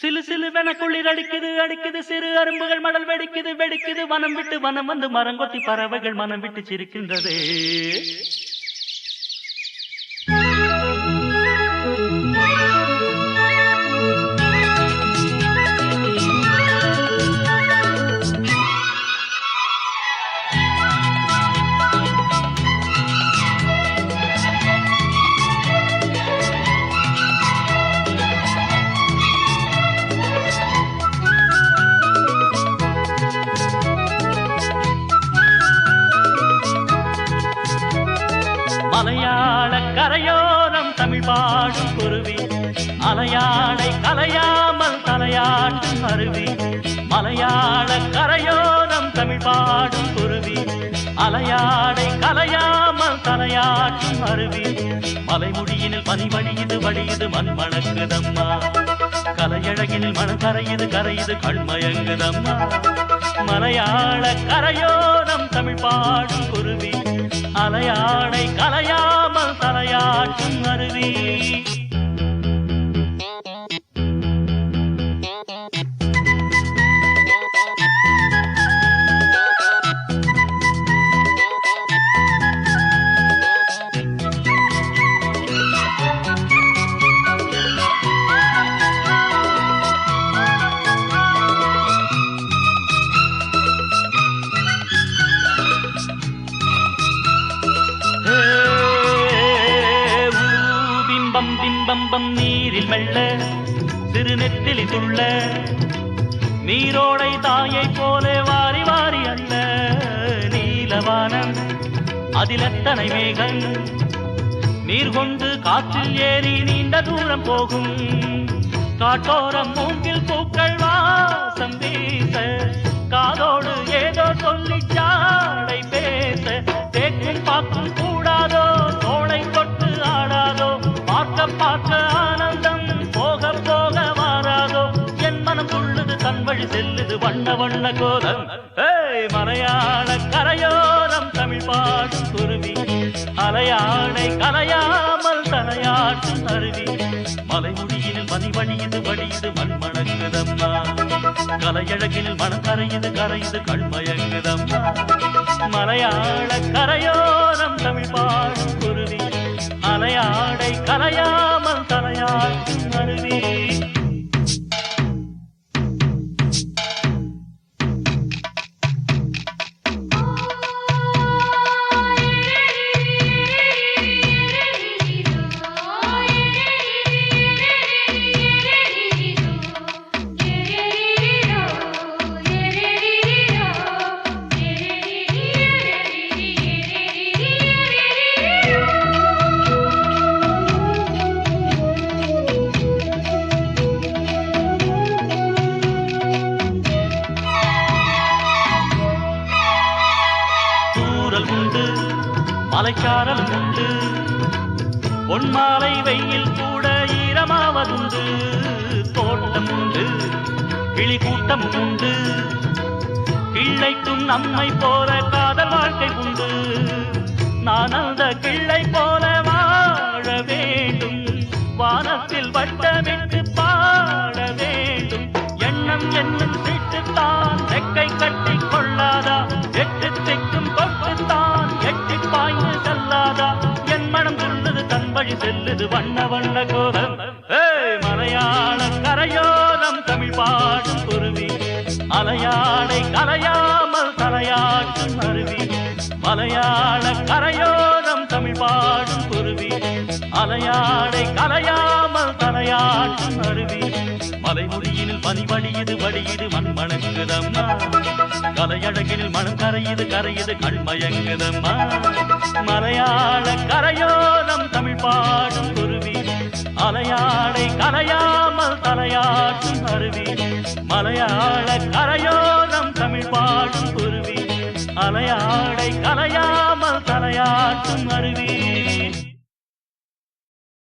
சிலு சிலுவென குளிர் அடிக்குது அடிக்குது சிறு அரும்புகள் மடல் வெடிக்குது வெடிக்குது. வனம் விட்டு வனம் வந்து மரங்கொத்தி பறவைகள் மனம் விட்டு சிரிக்கின்றதே. குருவி அலையாடை கலையாமல் தலையாட்டும் அருவி மலையாள கரையோரம் தமிழ் பாடும் குருவி அலையாடை கலையாமல் தலையாட்டும் அருவி மலைமுடியினில் பனிமணியது வழியுது வழியுது மண் மணக்குதம்மா. கலையழகினில் மனம் கரையுது கரையுது கண்மயங்குதம்மா மலையாள கரையோரம் தமிழ் பாடும் குருவி அலையாடை கலையாமல் தலையாட்டும் அருவி பம் நீரில் மெல்ல திருநெத்திலி துள்ள நீரோடை தாயை போலே வாரி வாரி அல்ல. நீலவானம் அதில் எத்தனை மேகம் நீர் கொண்டு காற்றில் ஏறி நீண்ட தூரம் போகும். காட்டோரம் மூங்கில் பூக்கள் வாசம் வீச காதோடு ஏதோ சொல்லி வண்ண வண்ண கோலம். ஏய் மலையாள கரையோரம் தமிழ் பாடும் குருவி. அலையாடை கலையாமல் தலையாட்டும் அருவி மலைமுடியில் மதி வழியுது வழியுது மண் மணக்குதம்மா கலையழகில் மனம் கரையுது கரையுது கண் மயங்குதம்மா மலையாள கரையோரம் தமிழ் பாடும் குருவி. அலையாடை கலையாமல் தலையாட்டும் மலைச்சாரல் உண்டு பொன்மாலை வெயில் கூட ஈரமாவதுண்டு. தோட்டம் உண்டு கிளி கூட்டம் உண்டு. கிள்ளைக்கும் நம்மை போல காதல் வாழ்க்கை உண்டு. நான் அந்த கிள்ளை போல வாழ வேண்டும். வானத்தில் வட்டமிட்டு பாட வேண்டும். எண்ணம் என்னும் சீட்டுத்தான் ரெக்கை கட்டி கொள்ளாதா? எட்டு திக்கும் செல்லுது வண்ண வண்ண கோலம் மலையாள கரையோலம் தமிழ் பாடும் குருவி. அலையாடை கரையாமல் தலையாட்டும் அருவி. மலையாள கரையோலம் தமிழ் பாடும் குருவி. அலையாடை கலையாமல் தலையாட்டும் அருவி. மலைமுடியினில் பனிவழியது வழியுது வழியுது மண் மணங்குதம்மா கலையழகினில் மனம் கரையுது கரையுது கண் மயங்குதம்மா மலையாள கரையோ பாடும் குருவி. அலையாடை கலையாமல் தலையாட்டும் அருவி மலையாள கரையோரம் தமிழ் பாடும் குருவி. அலையாடை கலையாமல் தலையாட்டும் அருவி